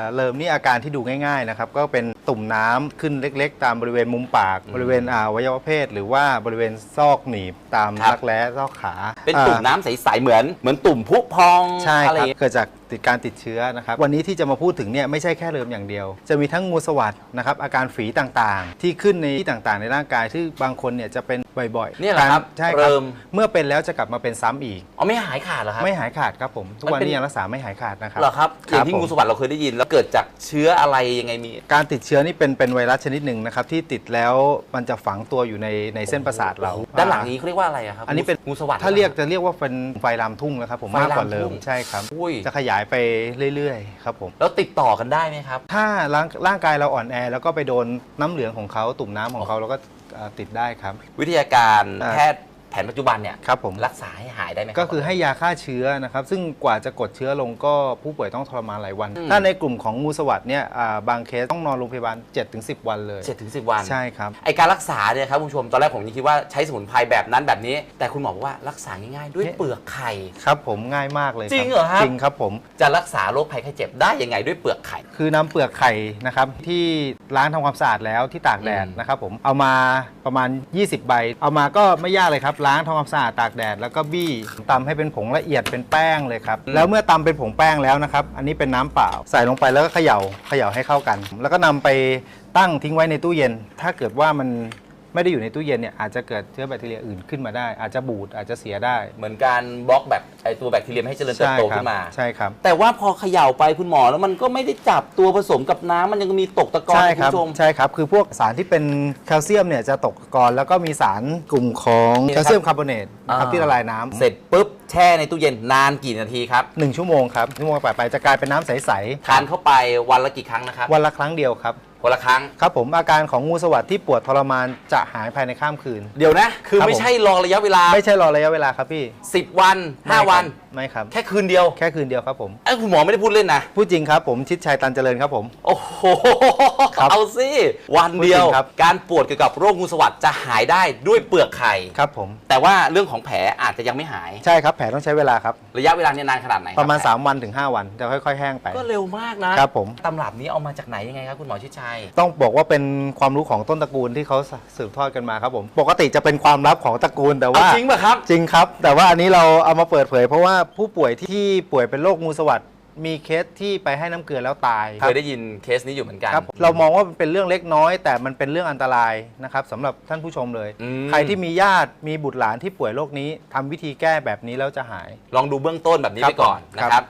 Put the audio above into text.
อ่าเริ่มนี่อาการที่ดูง่ายๆนะครับก็เป็นตุ่มน้ำขึ้นเล็กๆ ตามบริเวณมุมปากอืมบริเวณอ่าอวัยวะเพศ หรือว่าบริเวณซอกหนีบตามครับรักแร้ซอกขา เป็นตุ่มอ่าน้ำใสๆเหมือนเหมือนตุ่มพุพองใช่อะไรครับอย่างเงี้ยเกิดจาก ติดการติดเชื้อนะครับ วันนี้ที่จะมาพูดถึงเนี่ยไม่ใช่แค่เริมอย่างเดียว จะมีทั้งงูสวัสด์นะครับอาการฝีต่างๆ ที่ขึ้นในที่ต่างๆ ในร่างกายที่บางคนเนี่ยจะเป็นบ่อยๆเนี่ยเหรอครับกาใช่ครับเริ่ม เมื่อเป็นแล้วจะกลับมาเป็นซ้ำอีก อ๋อไม่หายขาดเหรอครับ ไม่หายขาดครับผม ทุกมันวันเป็น นี้ยังรักษาไม่หายขาดนะครับ เหรอครับอย่างที่ผม งูสวัสด์เราเคยได้ยินแล้วเกิดจากเชื้ออะไรยังไงมี การติดเชื้อนี่เป็นเป็นไวรัสชนิดหนึ่งนะครับที่ติดแล้วมันจะฝังตัวอยู่ในในเส้นประสาทเรา ด้านหลังนี้เขาเรียกว่าอะไรอะครับอันนี้เป็น งูสวัสด์ถ้าเรียกจะเรียกว่าเป็นไฟลามทุ่งนะครับผมไฟลามมากกว่าเริทุ่มงใช่ครับ อุ้ย จะขยายไปเรื่อยๆครับผมแล้วติดต่อกันได้ไหมครับ ถ้าร่างร่างกายเราอ่อนแอ แล้วก็ไปโดนน้ำเหลืองของเขาตุ่มน้ำของเขาเราก็เอ่อติดได้ครับ วิทยาการอ่าแพทย์ แผนปัจจุบันเนี่ยครับผมรักษาให้หายได้ไหมรับ ก็คือให้ยาฆ่าเชื้อนะครับ ซึ่งกว่าจะกดเชื้อลงก็ผู้ป่วยต้องทรมานหลายวัน อืม ถ้าในกลุ่มของงูสวัสด์เนี่ยอ่าบางเคสต้องนอนโรงพยาบาล 7-10 วันเลยเจ็ดถึงสิบวัน ใช่ครับ ไอการรักษาเนี่ยครับคุณผู้ชมตอนแรกผมยังคิดว่าใช้สมุนไพรแบบนั้นแบบนี้ แต่คุณหมอบอกว่ารักษาง่ายๆด้วยเนี่ยเปลือกไข่ ครับผมง่ายมากเลยคบจริงเหรอครับ จริงครับผม จะรักษาโรคภัยไข้เจ็บได้ยังไงด้วยเปลือกไข่ คือนำเปลือกไข่นะครับที่ล้างทำความสะอาดแล้วที่ตากแดดอืมนะครับผมเอามาประมาณ 20 ใบ เอามาก็ไม่ยากเลยครับล้างทำความสะอาดตากแดดแล้วก็บี้ตำให้เป็นผงละเอียดเป็นแป้งเลยครับแล้วเมื่อตำเป็นผงแป้งแล้วนะครับ อันนี้เป็นน้ำเปล่าใส่ลงไปแล้วก็เขย่าเขย่าให้เข้ากัน แล้วก็นำไปตั้งทิ้งไว้ในตู้เย็น ถ้าเกิดว่ามัน ไม่ได้อยู่ในตู้เย็นเนี่ยอาจจะเกิดเชื้อแบคทีเรียอื่นขึ้นมาได้ อาจจะบูดอาจจะเสียได้ เหมือนการบล็อกแบบไอตัวแบคทีเรียไม่ให้เจริญเติบโตครัขึ้นมา ใช่ครับ แต่ว่าพอเขย่าไปคุณหมอแล้วมันก็ไม่ได้จับตัวผสมกับน้ำมันยังมีตกตะกอนใช่คุคณรับผู้ชม ใช่ครับ คือพวกสารที่เป็นแคลเซียมเนี่ยจะตกตะกอนแล้วก็มีสารกลุ่มของนี่แคนะครับ ลเซียมคาร์บอเนตนะครับอ่าที่ละลายน้ำเสร็จปุ๊บแช่ในตู้เย็นนานกี่นาทีครับหนึ่งชั่วโมงครับชั่วโมงไปไปจะกลายเป็นน้ำใสทานเข้าไปวันละกี่ครั้งนะครับ ๆวันละครั้งเดียวครับวันละครั้ง ครับผมอาการของงูสวัสด์ที่ปวดทรมานจะหายภายในข้ามคืน เดี๋ยวนะ คือครับไม่ผมใช่รอระยะเวลา ไม่ใช่รอระยะเวลาครับพี่ 10 วันไม่ครับ5วัน ไม่ครับ แค่คืนเดียว แค่คืนเดียวครับผมไอ้ยคุณหมอไม่ได้พูดเล่นนะ พูดจริงครับผมชิดชัยตันเจริญครับผม โอ้โหครับเอาสิวันเดียวพูดจริงครับการปวดเกี่ยวกับโรคงูสวัสด์จะหายได้ด้วยเปลือกไข่ครับผม แต่ว่าเรื่องของแผลอาจจะยังไม่หาย ใช่ครับแผลต้องใช้เวลาครับ ระยะเวลาเนี่ยนานขนาดไหนคบประมาณแผล3วันถึง 5 วันจะค่อยๆ แห้งไป ก็เร็วมากนะครับผมตำรับนี้เอามาจากไหนยังไงครับคุณหมอชิดชัยต้องบอกว่าเป็นความรู้ของต้นตระกูลที่เขาสืบทอดกันมาครับผม ปกติจะเป็นความลับของตระกูลแต่ว่าเอาจริงป่ะครับ จริงครับ แต่ว่าอันนี้เราเอามาเปิดเผย เพราะว่าผู้ป่วยที่ป่วยเป็นโรคงูสวัสด์มีเคสที่ไปให้น้ำเกลือแล้วตายเคยได้ยินเคสนี้อยู่เหมือนกันครับเรามองว่ามันเป็นเรื่องเล็กน้อย แต่มันเป็นเรื่องอันตรายนะครับสำหรับท่านผู้ชมเลยอืมใครที่มีญาติมีบุตรหลานที่ป่วยโรคนี้ทำวิธีแก้แบบนี้แล้วจะหาย ลองดูเบื้องต้นแบบนี้ครับไปก่อนผมนะคครัรับบ